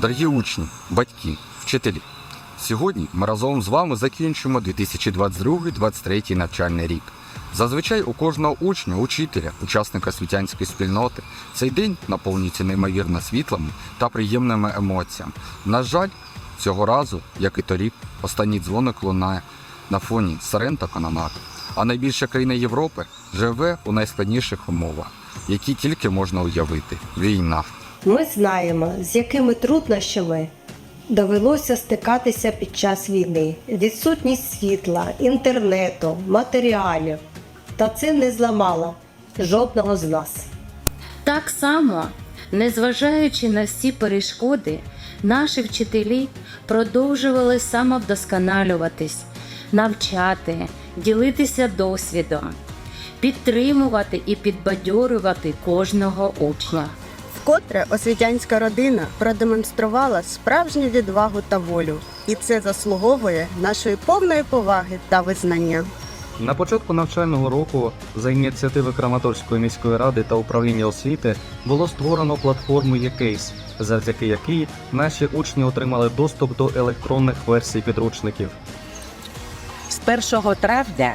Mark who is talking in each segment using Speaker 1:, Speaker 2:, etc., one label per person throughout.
Speaker 1: Дорогі учні, батьки, вчителі, сьогодні ми разом з вами закінчимо 2022-2023 навчальний рік. Зазвичай у кожного учня, учителя, учасника освітянської спільноти цей день наповнюється неймовірно світлами та приємними емоціями. На жаль, цього разу, як і торік, останній дзвоник лунає на фоні сирен та канонат. А найбільша країна Європи живе у найскладніших умовах, які тільки можна уявити війна.
Speaker 2: Ми знаємо, з якими труднощами довелося стикатися під час війни. Відсутність світла, інтернету, матеріалів. Та це не зламало жодного з нас.
Speaker 3: Так само, незважаючи на всі перешкоди, наші вчителі продовжували самовдосконалюватись, навчати, ділитися досвідом, підтримувати і підбадьорювати кожного учня.
Speaker 4: Вкотре освітянська родина продемонструвала справжню відвагу та волю, і це заслуговує нашої повної поваги та визнання.
Speaker 5: На початку навчального року за ініціативи Краматорської міської ради та управління освіти було створено платформу «Єкейс», завдяки якій наші учні отримали доступ до електронних версій підручників.
Speaker 6: З 1 травня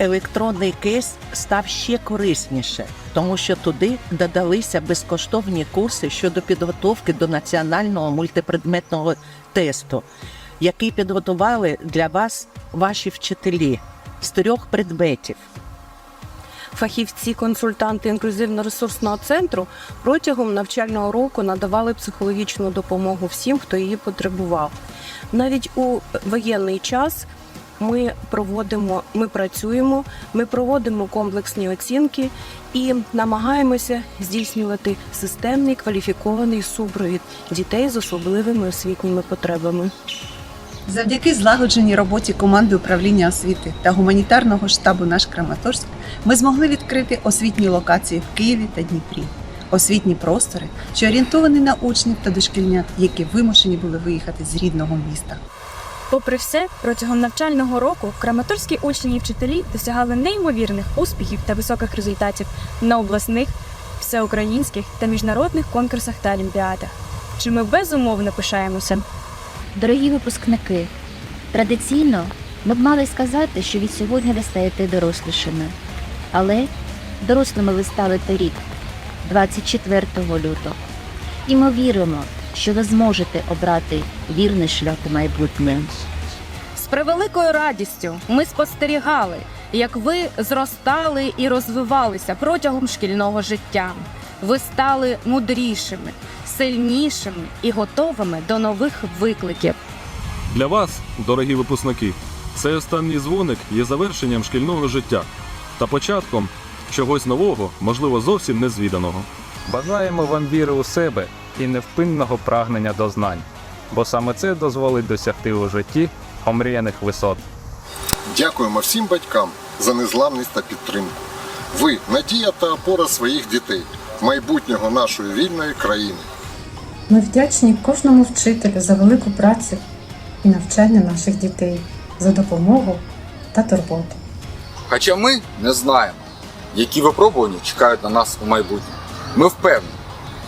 Speaker 6: електронний кейс став ще корисніше, тому що туди додалися безкоштовні курси щодо підготовки до національного мультипредметного тесту, який підготували для вас ваші вчителі з трьох предметів.
Speaker 7: Фахівці, консультанти інклюзивно-ресурсного центру протягом навчального року надавали психологічну допомогу всім, хто її потребував. Навіть у воєнний час ми проводимо, ми працюємо, ми проводимо комплексні оцінки і намагаємося здійснювати системний кваліфікований супровід дітей з особливими освітніми потребами.
Speaker 8: Завдяки злагодженій роботі команди управління освіти та гуманітарного штабу наш Краматорськ ми змогли відкрити освітні локації в Києві та Дніпрі. Освітні простори, що орієнтовані на учнів та дошкільнят, які вимушені були виїхати з рідного міста.
Speaker 9: Попри все, протягом навчального року краматорські учні і вчителі досягали неймовірних успіхів та високих результатів на обласних, всеукраїнських та міжнародних конкурсах та олімпіадах. Чи ми безумовно пишаємося?
Speaker 3: Дорогі випускники, традиційно ми б мали сказати, що від сьогодні ви стаєте дорослішими. Але дорослими ви стали торік, 24 лютого. І ми віримо, що ви зможете обрати вірний шлях у майбутнє.
Speaker 7: З превеликою радістю ми спостерігали, як ви зростали і розвивалися протягом шкільного життя. Ви стали мудрішими, сильнішими і готовими до нових викликів.
Speaker 10: Для вас, дорогі випускники, цей останній дзвоник є завершенням шкільного життя та початком чогось нового, можливо, зовсім незвіданого.
Speaker 5: Бажаємо вам віри у себе і невпинного прагнення до знань, бо саме це дозволить досягти у житті омріяних висот.
Speaker 11: Дякуємо всім батькам за незламність та підтримку. Ви надія та опора своїх дітей, майбутнього нашої вільної країни.
Speaker 12: Ми вдячні кожному вчителю за велику працю і навчання наших дітей, за допомогу та турботу.
Speaker 1: Хоча ми не знаємо, які випробування чекають на нас у майбутньому. Ми впевнені,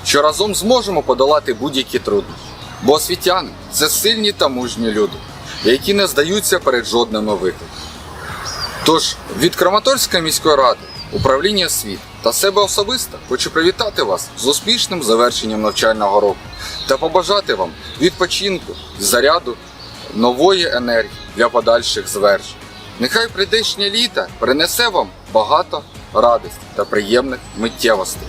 Speaker 1: що разом зможемо подолати будь-які труднощі. Бо освітяни це сильні та мужні люди, які не здаються перед жодними викликами. Тож від Краматорської міської ради, управління освіти та себе особисто хочу привітати вас з успішним завершенням навчального року та побажати вам відпочинку, заряду, нової енергії для подальших звершень. Нехай прийдешнє літо принесе вам багато радості та приємних миттєвостей.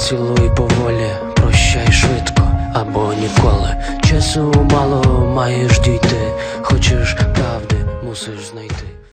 Speaker 13: Цілуй поволі, прощай швидко або ніколи. Часу мало маєш дійти, хочеш правди, мусиш знайти.